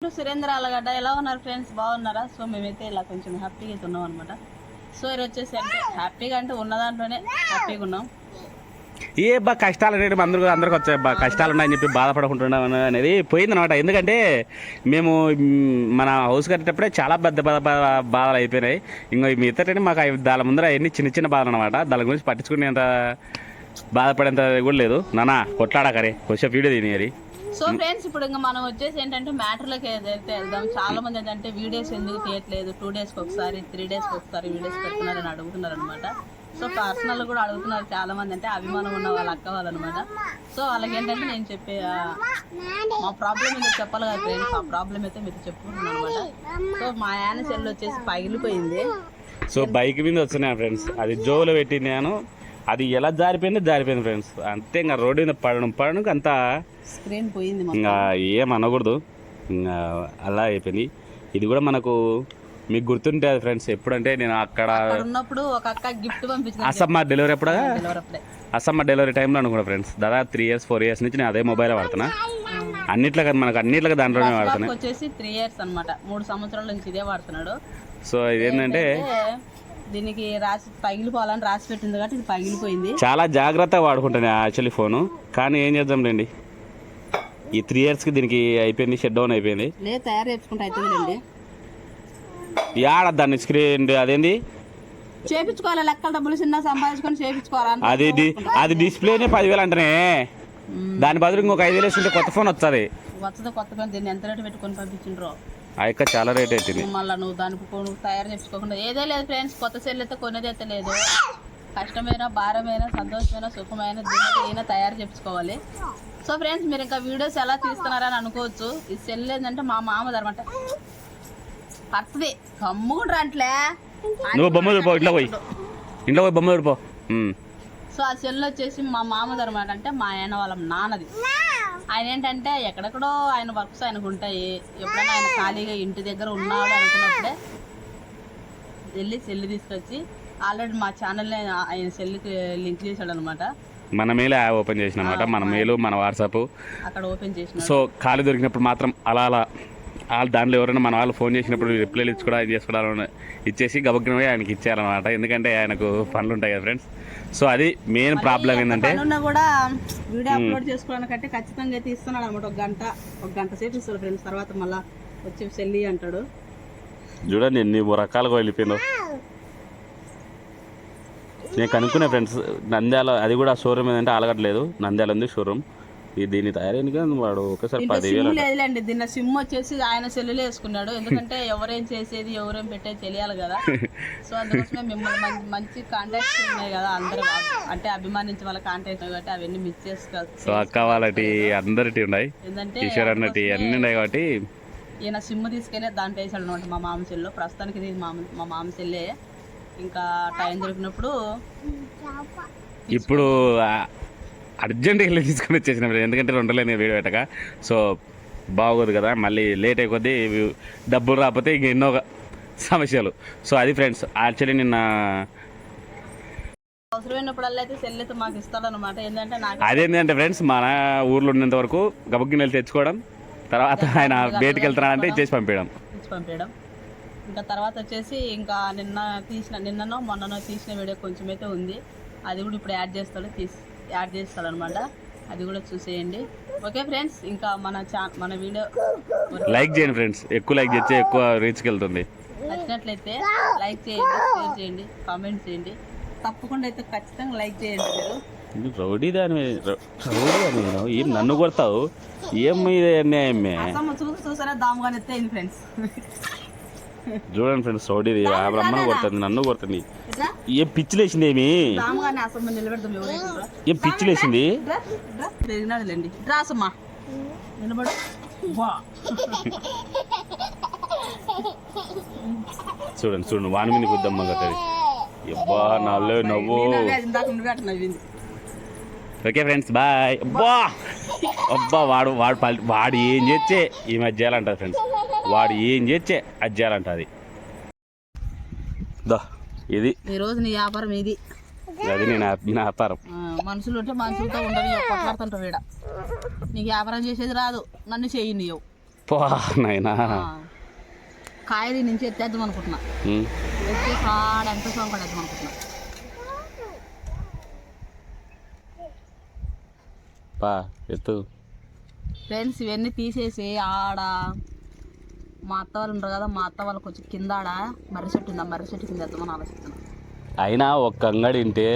ఇప్పుడు సురేంద్ర అలగడ్డ ఎలా ఉన్నారు ఫ్రెండ్స్ బాగున్నారా? సో మేమైతే ఇలా కొంచెం హ్యాపీగా అయితే ఉన్నాం అనమాట సో ఇది వచ్చేసి అంటే హ్యాపీగా అంటే ఉన్న దాంట్లోనే హ్యాపీగా ఉన్నాం. ఏ బా కష్టాలు అనేవి అందరూ అందరికి వచ్చాయి బా కష్టాలు ఉన్నాయని చెప్పి బాధపడకుంటున్నాం అనేది పోయింది అనమాట ఎందుకంటే మేము మన హౌస్ కట్టేటప్పుడే చాలా పెద్ద పెద్ద బాధలు అయిపోయినాయి. ఇంకా మీ మాకు దాని ముందర అవన్నీ చిన్న చిన్న బాధలు అనమాట దాని గురించి పట్టించుకునేంత బాధపడేంత కూడా లేదు. నానా కొట్లాడకరే. కొంచెం వీడియో తినేది సో ఫ్రెండ్స్ ఇప్పుడు ఇంకా మనం వచ్చేసి ఏంటంటే మ్యాటర్లోకి ఏదైతే వెళ్దాం. చాలా మంది ఏంటంటే వీడియోస్ ఎందుకు తీయట్లేదు? టూ డేస్కి ఒకసారి త్రీ డేస్కి ఒకసారి వీడియోస్ పెడుతున్నారని అడుగుతున్నారు అనమాట సో పర్సనల్ కూడా అడుగుతున్నారు చాలా మంది అంటే అభిమానం ఉన్న వాళ్ళ అక్క వాళ్ళు అనమాట సో వాళ్ళకి ఏంటంటే నేను చెప్పే మా ప్రాబ్లం ఏదో చెప్పాలి కదా ఫ్రెండ్స్. ఆ ప్రాబ్లం అయితే మీరు చెప్పుకుంటున్నాను అనమాట సో మా యాన సెల్ వచ్చేసి పగిలిపోయింది. సో బైక్ మీద వచ్చినాయి ఫ్రెండ్స్ అది జోలో పెట్టింది నేను అది ఎలా జారిపోయింది జారిపోయింది ఫ్రెండ్స్ అంతే ఇంకా రోడ్డు మీద పడడం పడడం అంతా స్క్రీన్ పోయింది. ఇంకా ఏం అనకూడదు. ఇంకా అలా అయిపోయింది. ఇది కూడా మనకు మీకు గుర్తుంటుంది ఫ్రెండ్స్ ఎప్పుడంటే నేను అక్కడ ఉన్నప్పుడు ఒక అక్క గిఫ్ట్ అసమ్మ డెలివరీ ఎప్పుడా అసమ్మ డెలివరీ టైంలో అనుకున్నా ఫ్రెండ్స్ దాదాపు త్రీ ఇయర్స్ ఫోర్ ఇయర్స్ నుంచి నేను అదే మొబైల్ వాడుతున్నా. అన్నిట్లో కదా మనకు అన్నిట్లో దాంట్లోనే వాడుతున్నా. పాపకు వచ్చేసి త్రీ ఇయర్స్ అన్నమాట. మూడు సంవత్సరాల నుంచి ఇదే వాడుతున్నాడు. సో ఇదేంటంటే దీనికి రాసి పగిలిపోవాలని రాసి పెట్టింది కాబట్టి ఇది పగిలిపోయింది. చాలా జాగ్రత్తగా వాడుకుంటాను యాక్చువల్లీ ఫోను. కానీ ఏం చేద్దాం రండి ఈ త్రీ ఇయర్స్కి దీనికి అయిపోయింది షట్ డౌన్ అయిపోయింది. లేదు తయారు చేసుకుంటే అవుతుందిలేండి యాడ దాన్ని స్క్రీన్ అదేంది? చేపించుకోవాలి లెక్కల డబ్బులు చిన్న సంపాదించుకొని చేపించుకోవాలి అది డి- అది డిస్ప్లేనే పదివేలు అంటనే. దాని బదులు ఇంకొక ఐదు వేలు వేసుకుంటే కొత్త ఫోన్ వస్తుంది వస్తుంది కొత్త పని దీన్ని ఎంత రేటు పెట్టుకొని పంపించిండ్రో? ఆ యొక్క చాలా రేట్ అవుతుంది మళ్ళీ నువ్వు దానికి కొను తయారు చేసుకోకుండా ఏదే లేదు ఫ్రెండ్స్ కొత్త సెల్ అయితే కొనేది అయితే లేదు. కష్టమైన భారమైన సంతోషమైన సుఖమైన దీనికి అయినా తయారు చేసుకోవాలి సో ఫ్రెండ్స్ మీరు ఇంకా వీడియోస్ ఎలా తీస్తున్నారని అనుకోవచ్చు. ఈ సెల్ ఏంటంటే మా మామ ధరమంట పడుతుంది కమ్ముకుంటారు అంట్లే. నువ్వు బొమ్మ చూడిపో ఇంట్లో పోయి. ఇంట్లో పోయి బొమ్మ చూడిపో. సో ఆ సెల్ వచ్చేసి మా మామ ధరమాట అంటే మా ఆయన వాళ్ళ నాన్నది. ఆయన ఏంటంటే ఎక్కడెక్కడో ఆయన వర్క్స్ ఆయనకు ఉంటాయి ఎప్పుడైనా ఆయన ఖాళీగా ఇంటి దగ్గర ఉన్నాడు అనుకున్నప్పుడే వెళ్ళి సెల్ తీసుకొచ్చి ఆల్రెడీ మా ఛానల్ని ఆయన సెల్కి లింక్ చేశాడు అనమాట మన యాప్ ఓపెన్ చేసిన అనమాట మన మెయిల్ మన వాట్సాప్. అక్కడ ఓపెన్ చేసిన సో ఖాళీ దొరికినప్పుడు మాత్రం అలా అలా వాళ్ళు దాంట్లో ఎవరైనా మన వాళ్ళు ఫోన్ చేసినప్పుడు రిప్లైలు ఇచ్చుకోవడం ఇది చేసుకోవడం ఇచ్చేసి గబగ్గినవి ఆయనకి ఇచ్చారనమాట ఎందుకంటే ఆయనకు పనులు ఉంటాయి కదా ఫ్రెండ్స్ సో అది మెయిన్ ప్రాబ్లం ఏంటంటే కూడా వీడియో అప్లోడ్ చేసుకోవడానికంటే ఖచ్చితంగా అయితే ఇస్తున్నాడు అనమాట ఒక గంట ఒక గంట సేపు ఇస్తాడు ఫ్రెండ్స్. తర్వాత మళ్ళీ వచ్చి సెల్లి అంటాడు. చూడండి ఎన్ని రకాలుగా వెళ్ళిపోయిందో. నేను కనుక్కునే ఫ్రెండ్స్ నంద్యాల అది కూడా షోరూమ్ ఏంటంటే ఆలగట్లేదు నంద్యాల ఉంది షోరూమ్ దీన్ని తయారైన వాడు ఒకసారి పదివేలు సిమ్ లేదులేండి దీని సిమ్ వచ్చేసి ఆయన సెల్లులో వేసుకున్నాడు. ఎందుకంటే ఎవరేం చేసేది ఎవరేం పెట్టేది తెలియాలి కదా. సో అందుకోసమే మిమ్మల్ని మంచి కాంటాక్ట్స్ ఉన్నాయి కదా అందరూ అంటే అభిమానించే వాళ్ళ కాంటాక్ట్ కాబట్టి అవన్నీ మిస్ చేసుకోవచ్చు సో అక్క వాళ్ళటి అందరిటి ఉన్నాయి. ఏంటంటే కిషోర్ అన్నటి అన్ని ఉన్నాయి కాబట్టి. ఈయన సిమ్ తీసుకెళ్ళి దాంట్లో వేసాడు అనమాట మా మామ సెల్లో. ప్రస్తుతానికి ఇది మా మా మామ సెల్లే. ఇంకా టైం దొరికినప్పుడు ఇప్పుడు అర్జెంట్గా వెళ్ళి తీసుకొని వచ్చేసిన ఎందుకంటే రెండు లేని వీడియో పెట్టక. సో బాగోదు కదా. మళ్ళీ లేట్ అయిపోద్ది డబ్బులు రాకపోతే ఇంక ఎన్నో సమస్యలు. సో అది ఫ్రెండ్స్ యాక్చువల్లీ నిన్న అదేంటంటే ఫ్రెండ్స్ మన ఊర్లో ఉన్నంత వరకు గబగ్గిన వెళ్ళి తెచ్చుకోవడం తర్వాత ఆయన బయటికి వెళ్తున్నాడంటే ఇచ్చేసి పంపించడం. పంపించడం. ఇంకా తర్వాత వచ్చేసి ఇంకా నిన్న తీసిన నిన్ననో మొన్ననో తీసిన వీడియో కొంచెం అయితే ఉంది. అది కూడా ఇప్పుడు యాడ్ చేస్తాడు తీసి యాడ్ చేస్తాడు అనమాట అది కూడా చూసేయండి. ఓకే ఫ్రెండ్స్ ఇంకా మన ఛా మన వీడియో లైక్ చేయండి ఫ్రెండ్స్. ఎక్కువ లైక్ చేస్తే ఎక్కువ రీచ్కి వెళ్తుంది నచ్చినట్లయితే లైక్ చేయండి షేర్ చేయండి కామెంట్ చేయండి. తప్పకుండా అయితే ఖచ్చితంగా లైక్ చేయండి మీరు. రౌడీ దాని రౌడీ నేను ఏం నన్ను కొడతావు? ఏం చూసారా? దాముగానే ఫ్రెండ్స్. చూడండి ఫ్రెండ్స్ రౌడీది ఆ బ్రహ్మను కొడుతుంది నన్ను కొడుతుంది. ఏం పిచ్చిలేసింది ఏమి? ఏం పిచ్చిలేసింది? చూడండి చూడండి వాని మీద గుద్దమ్మ కట్టది. అబ్బా నవ్వు. నవ్వు ఓకే ఫ్రెండ్స్ బాయ్. అబ్బా. అబ్బా వాడు వాడు పల్- వాడు ఏం చేస్తే ఈ మధ్య చేయాలంటది ఫ్రెండ్స్. వాడు ఏం చేస్తే అది చేయాలంటది దా ఇది. ఈ రోజు నీ వ్యాపారం ఇది. అది నేను వ్యాపారం. మనుషులు ఉంటే మనుషులతో ఉండవి కొట్లాడుతుంటావు ఈడ. నీకు వ్యాపారం చేసేది రాదు నన్ను చెయ్యి నీవు నాయనా. ఆ. కాయలు నుంచి ఎత్తేద్దాం అనుకుంటున్నా. ఎత్తి కాడ ఎంత సోమ పడేద్దాం అనుకుంటున్నా. పా ఎత్తు. ఫ్రెండ్స్ ఇవన్నీ తీసేసి ఆడ. మా అత్త వాళ్ళు ఉంటారు కదా మా అత్త వాళ్ళకి వచ్చి కింద ఆడ మర్రి చెట్టు ఉంది? మర్రి చెట్టు కింద వేద్దామని ఆలోచిస్తున్నాను అయినా ఒక్క అంగడి ఉంటే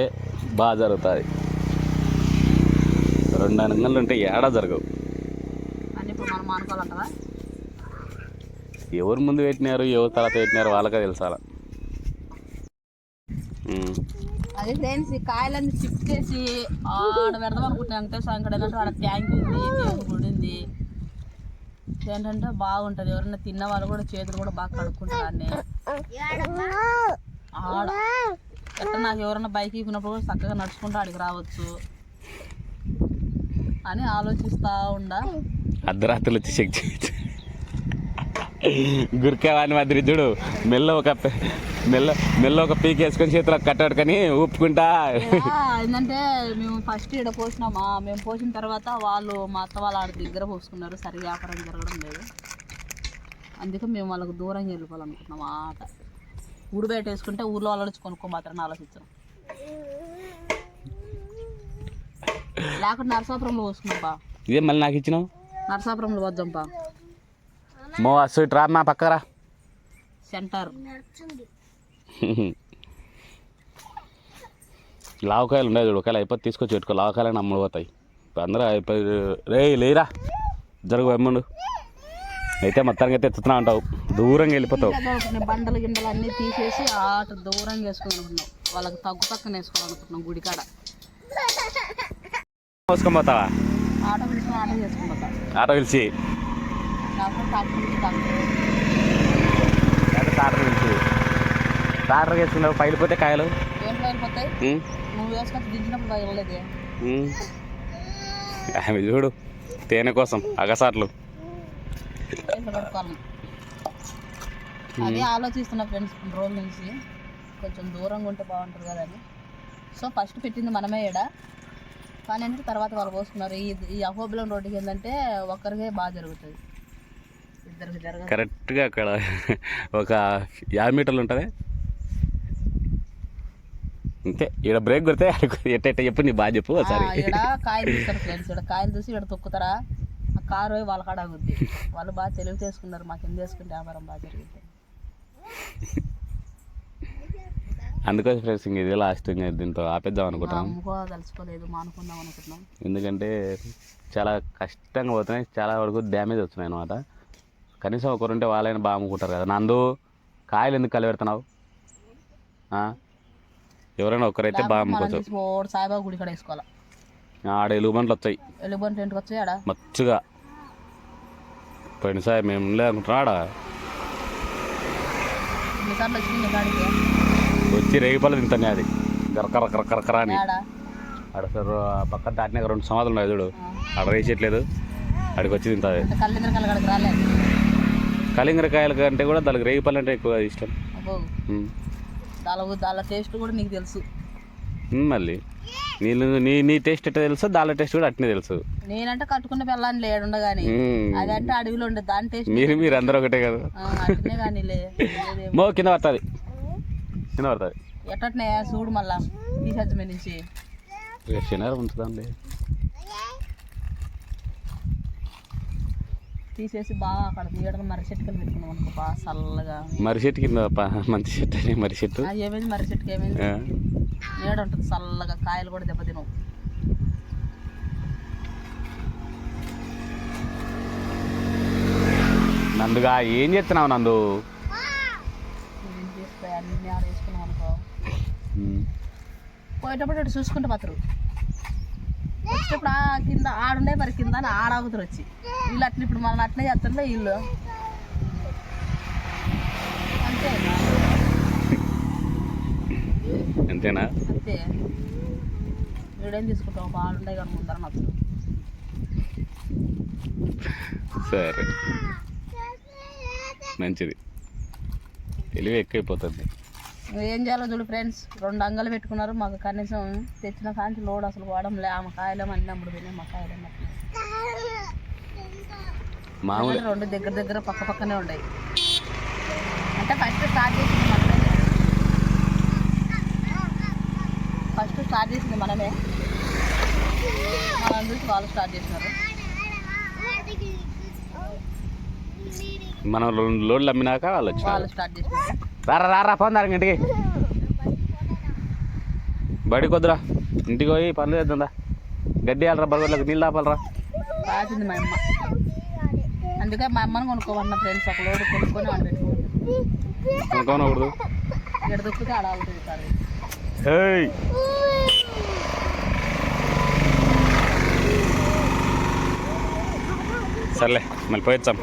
బాగా జరుగుతుంది. రెండు అంగళ్ళు ఉంటే ఏడా జరగవు. అని ఇప్పుడు మనం అనుకోవాలంటారా ఎవరు ముందు పెట్టినారు ఎవరు తర్వాత పెట్టినారు వాళ్ళకే తెలుసాల. అదే ఫ్రెండ్స్ ఈ కాయలన్నీ షిఫ్ట్ చేసి ఆడ పెడదాం అనుకుంటున్నాను వెంకటేశ్వర వెంకట ఏంటంటే ఆడ ట్యాంక్ ఉంది ఉంది. ఏంటంటే బాగుంటుంది. ఎవరైనా తిన్న వాళ్ళు కూడా చేతులు కూడా బాగా కడుక్కుంటారు ఆడ ఎట్లా నాకు ఎవరైనా బైక్ ఇప్పినప్పుడు కూడా చక్కగా నడుచుకుంటూ ఆడికి రావచ్చు అని ఆలోచిస్తా ఉండ. అర్ధరాత్రులు వచ్చి చెక్ చేయొచ్చు గురికేవాని మాదిరి చూడు. మెల్ల ఒక మెల్ల మెల్ల ఒక పీక్ వేసుకొని చేతిలో కట్టడుకొని ఊపుకుంటా. ఏంటంటే మేము ఫస్ట్ ఇక్కడ పోసినామా. మేము పోసిన తర్వాత వాళ్ళు మా అత్త వాళ్ళ ఆడ దగ్గర పోసుకున్నారు. సరిగా వ్యాపారం జరగడం లేదు. అందుకే మేము వాళ్ళకు దూరంగా వెళ్ళిపోవాలనుకుంటున్నాం ఆట. ఊడు బయట వేసుకుంటే ఊర్లో వాళ్ళు వచ్చి కొనుక్కోమాత్రని ఆలోచించాం లేకుంటే నరసాపురంలో పోసుకున్నాం బా ఇదే మళ్ళీ నాకు ఇచ్చినావు? నరసాపురంలో వద్దాం బా మో అస్సు ఇటు రా మా పక్కరా సెంటర్. లావకాయలు ఉన్నాయి చూడు ఒకవేళ అయిపోతే తీసుకొచ్చి పెట్టుకో లావకాయలు అమ్ముడు పోతాయి. అందరూ అయిపోయి రే లేరా? జరుగు ఎమ్మండు అయితే మొత్తానికి అయితే ఎత్తుతున్నా అంటావు దూరంగా వెళ్ళిపోతావు. బండలు గిండలు అన్నీ తీసేసి ఆట దూరంగా వేసుకోవాలనుకుంటున్నాం. వాళ్ళకి తగ్గు పక్కన వేసుకోవాలనుకుంటున్నాం గుడికాడ. మోసుకొని పోతావా? ఆటో పిలుచుకొని ఆటో చేసుకుంటాం ఆటో పిలిచి. ట్రాక్టర్ వేసుకున్నావు పైలిపోతే కాయలు. ఆమె చూడు తేనె కోసం అగసాట్లు అదే ఆలోచిస్తున్నా ఫ్రెండ్స్ కొన్ని రోజుల నుంచి. కొంచెం దూరంగా ఉంటే బాగుంటుంది కదా అని. సో ఫస్ట్ పెట్టింది మనమే ఈడ. కానీ ఏంటంటే తర్వాత వాళ్ళు పోసుకున్నారు. ఈ ఈ అహోబిలం రోడ్డుకి ఏంటంటే ఒక్కరికే బాగా జరుగుతుంది. కరెక్ట్గా అక్కడ ఒక యాభై మీటర్లు ఉంటుంది. అంతే ఇక్కడ బ్రేక్ కొడితే ఎట్ట ఎట్ట చెప్పు నీ బాగా చెప్పు ఒకసారి. కాయలు ఫ్రెండ్స్ ఇక్కడ కాయలు తీసి ఇక్కడ తొక్కుతారా? ఆ కారు వాళ్ళ కాడ ఆగుద్ది. వాళ్ళు బాగా తెలివి చేసుకున్నారు మాకు ఎందుకు వేసుకుంటే వ్యాపారం బాగా జరుగుతుంది అందుకోసం ఫ్రెండ్స్ ఇంక ఇదే లాస్ట్ ఇంకా దీంతో ఆపేద్దాం అనుకుంటున్నాం. తలుచుకోలేదు మానుకుందాం అనుకుంటున్నాం. ఎందుకంటే చాలా కష్టంగా పోతున్నాయి. చాలా వరకు డ్యామేజ్ వస్తున్నాయి అనమాట కనీసం ఒకరుంటే వాళ్ళైనా బాగా అమ్ముకుంటారు కదా. నందు కాయలు ఎందుకు కలిపెడుతున్నావు? ఎవరైనా ఒకరైతే బాగా అమ్ముకోవచ్చు. సాయిబాబా గుడి వేసుకోవాలి? ఆడ ఎలుగుబంట్లు వచ్చాయి ఆడ? మచ్చుగా. పోయినసారి మేము లేదనుకుంటున్నా ఆడ? వచ్చి రేగిపళ్ళు తింటానే అది. కరకర కరకర అని. ఆడ సార్ పక్కన దాటినాక రెండు సమాధులు ఉన్నాయి చూడు. ఆడ రేసేయట్లేదు. ఆడికి వచ్చి తింటుంది కలింగరకాయల కంటే కూడా దానికి రేగిపళ్ళు అంటే ఎక్కువ ఇష్టం. దాని దాని టేస్ట్ కూడా నీకు తెలుసు. మళ్ళీ. నీళ్ళు నీ నీ టేస్ట్ ఎట్లా తెలుసు? దాని టేస్ట్ కూడా అట్నే తెలుసు. నేనంటే కట్టుకున్న పిల్లని లేడుండ కానీ ఉమ్. అదంటే అడవిలో ఉండే దాని టేస్ట్ మీరు మీరు అందరూ ఒకటే కదా. అట్నే కానీ. మో కింద పడుతుంది. కింద పడుతుంది. ఎట్టట్నే చూడు మళ్ళా. తీసేద్దాం నుంచి. శనివారం తీసేసి బాగా అక్కడ తీయడం మర్రి చెట్టుకలు పెట్టుకున్నాం అనుకో బాగా చల్లగా. మర్రి చెట్టు కింద మంచి చెట్టు అని మర్రి చెట్టు? ఆ, ఏమైంది? మర్రి చెట్టుకి ఏమైంది. నీడ ఉంటుంది? చల్లగా కాయలు కూడా దెబ్బతినవు నందుగా ఏం చేస్తున్నావు నందు? అన్ని ఆడ వేసుకున్నాం అనుకో. పోయేటప్పుడు చూసుకుంటే పత్రు. వచ్చేటప్పుడు ఆ కింద ఆడుండే మరి కింద ఆడాగుతారు వచ్చి. వీళ్ళు అట్లా ఇప్పుడు మనం అట్లే చేస్తుండే వీళ్ళు. అంతే అంతేనా? అంతే. వీడేం తీసుకుంటాం బాగుండే కానీ ముందర నచ్చదు సరే. మంచిది. తెలివి ఎక్కువైపోతుంది. ఏం చేయాలో చూడు ఫ్రెండ్స్ రెండు అంగలు పెట్టుకున్నారు. మాకు కనీసం తెచ్చిన కాంచి లోడ్ అసలు వాడడం లే ఆమె కాయలేమో అన్ని అమ్ముడు పోయినాయి మా కాయలు మామూలు రెండు దగ్గర దగ్గర పక్క పక్కనే ఉన్నాయి అంటే ఫస్ట్ స్టార్ట్ చేసింది మనమే. ఫస్ట్ స్టార్ట్ చేసింది మనమే. మనం చూసి వాళ్ళు స్టార్ట్ చేసినారు. మనం లోడ్లు అమ్మినాక వాళ్ళు వాళ్ళు స్టార్ట్ చేసినారు. రారా రారా పోందారు ఇంటికి. బడి కొద్దురా ఇంటికి పోయి పనులు చేద్దా గడ్డి వెళ్ళరా బరుగులకు నీళ్ళు ఆపాలరా రాసింది మా అమ్మ. అందుకే మా అమ్మని కొనుక్కోమన్న ఫ్రెండ్స్ ఒక లోడు కొనుక్కొని వాడు పెట్టుకోండి అనుకోనకూడదు ఇక్కడ దొక్కితే అవుతుంది సర్లే మళ్ళీ పోయొచ్చాం